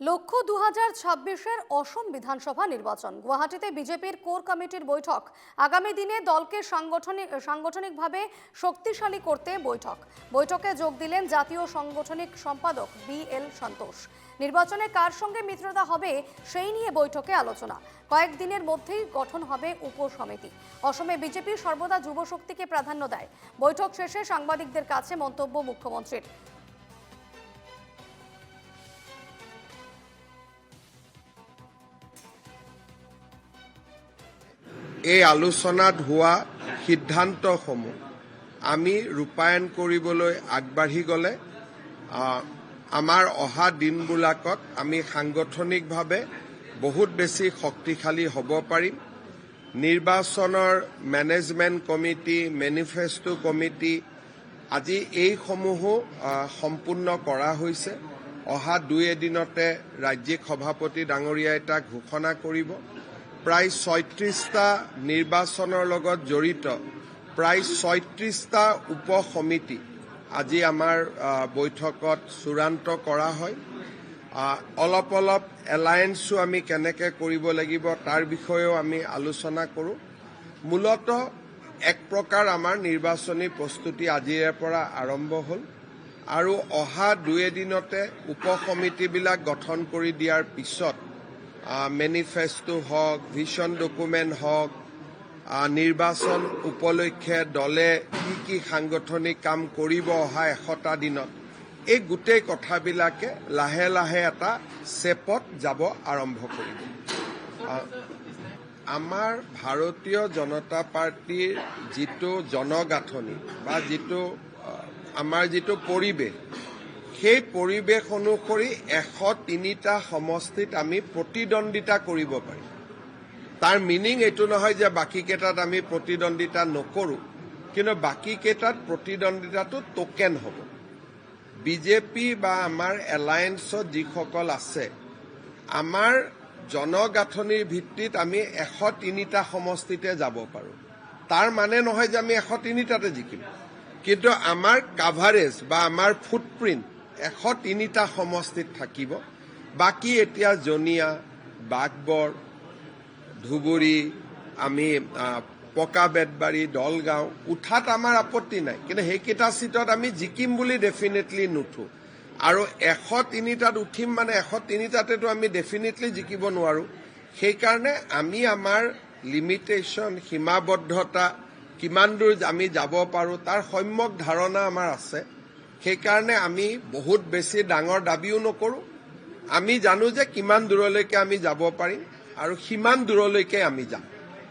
লক্ষ্য দু হাজার ছাব্বিশের অসম বিধানসভা নির্বাচন। গুয়াহাটিতে বিজেপির কোর কমিটির বৈঠক। আগামী দিনে দলকে সাংগঠনিক, সাংগঠনিকভাবে শক্তিশালী করতে বৈঠক। বৈঠকে যোগ দিলেন জাতীয় সাংগঠনিক সম্পাদক বি এল সন্তোষ। নির্বাচনে কার সঙ্গে মিত্রতা হবে সেই নিয়ে বৈঠকে আলোচনা। কয়েকদিনের মধ্যেই গঠন হবে উপসমিতি। অসমে বিজেপি সর্বদা যুব শক্তিকে প্রাধান্য দেয়। বৈঠক শেষে সাংবাদিকদের কাছে মন্তব্য মুখ্যমন্ত্রীর। এই আলোচনাত হোৱা সিদ্ধান্তসমূহ আমি ৰূপায়ণ কৰিবলৈ আগবাঢ়ি গ'লে আমাৰ অহা দিনবিলাকত আমি সাংগঠনিকভাৱে বহুত বেছি শক্তিশালী হ'ব পাৰিম। নিৰ্বাচনৰ মেনেজমেণ্ট কমিটি মেনিফেষ্টো কমিটি আজি এইসমূহো সম্পূৰ্ণ কৰা হৈছে। অহা দুই এদিনতে ৰাজ্যিক সভাপতি ডাঙৰীয়াই তাক ঘোষণা কৰিব। প্ৰায় ছয়ত্ৰিশটা নিৰ্বাচনৰ লগত জড়িত প্ৰায় ছয়ত্ৰিশটা উপ সমিতি আজি আমাৰ বৈঠকত চূড়ান্ত কৰা হয়। অলপ অলপ এলায়েন্সো আমি কেনেকৈ কৰিব লাগিব তাৰ বিষয়েও আমি আলোচনা কৰোঁ। মূলত এক প্ৰকাৰ আমাৰ নিৰ্বাচনী প্ৰস্তুতি আজিৰে পৰা আৰম্ভ হ'ল আৰু অহা দুই এদিনতে উপ সমিতিবিলাক গঠন কৰি দিয়াৰ পিছত মেনিফেষ্টো হওক ভিছন ডকুমেণ্ট হওক নিৰ্বাচন উপলক্ষে দলে কি কি সাংগঠনিক কাম কৰিব অহা এশটা দিনত এই গোটেই কথাবিলাকে লাহে লাহে এটা চেপত যাব আৰম্ভ কৰিব। আমাৰ ভাৰতীয় জনতা পাৰ্টীৰ যিটো জনগাঁথনি বা যিটো আমাৰ যিটো পৰিৱেশ সেই পৰিৱেশ অনুসৰি এশ তিনিটা সমষ্টিত আমি প্ৰতিদ্বন্দ্বিতা কৰিব পাৰিম তাৰ মিনিং এইটো নহয় যে বাকীকেইটাত আমি প্ৰতিদ্বন্দ্বিতা নকৰোঁ কিন্তু বাকীকেইটাত প্ৰতিদ্বন্দ্বিতাটো টোকেন হ'ব। বিজেপি বা আমাৰ এলায়েন্সত যিসকল আছে আমাৰ জনগাঁথনিৰ ভিত্তিত আমি এশ তিনিটা সমষ্টিতে যাব পাৰোঁ। তাৰ মানে নহয় যে আমি এশ তিনিটাতে জিকিম কিন্তু আমাৰ কাভাৰেজ বা আমাৰ ফুটপ্ৰিণ্ট এশ তিনিটা সমষ্টিত থাকিব। বাকী এতিয়া জনিয়া বাঘবৰ ধুবুৰী আমি পকা বেতবাৰী দলগাঁও উঠাত আমাৰ আপত্তি নাই। কিন্তু সেইকেইটা চিটত আমি জিকিম বুলি ডেফিনেটলি নুঠো। আৰু এশ তিনিটাত উঠিম মানে এশ তিনিটাতেতো আমি ডেফিনেটলি জিকিব নোৱাৰোঁ। সেইকাৰণে আমি আমাৰ লিমিটেশ্যন সীমাবদ্ধতা কিমান দূৰ আমি যাব পাৰোঁ তাৰ সম্যক ধাৰণা আমাৰ আছে। সেইকাৰণে আমি বহুত বেছি ডাঙৰ দাবীও নকৰোঁ। আমি জানো যে কিমান দূৰলৈকে আমি যাব পাৰিম আৰু সিমান দূৰলৈকে আমি যাম।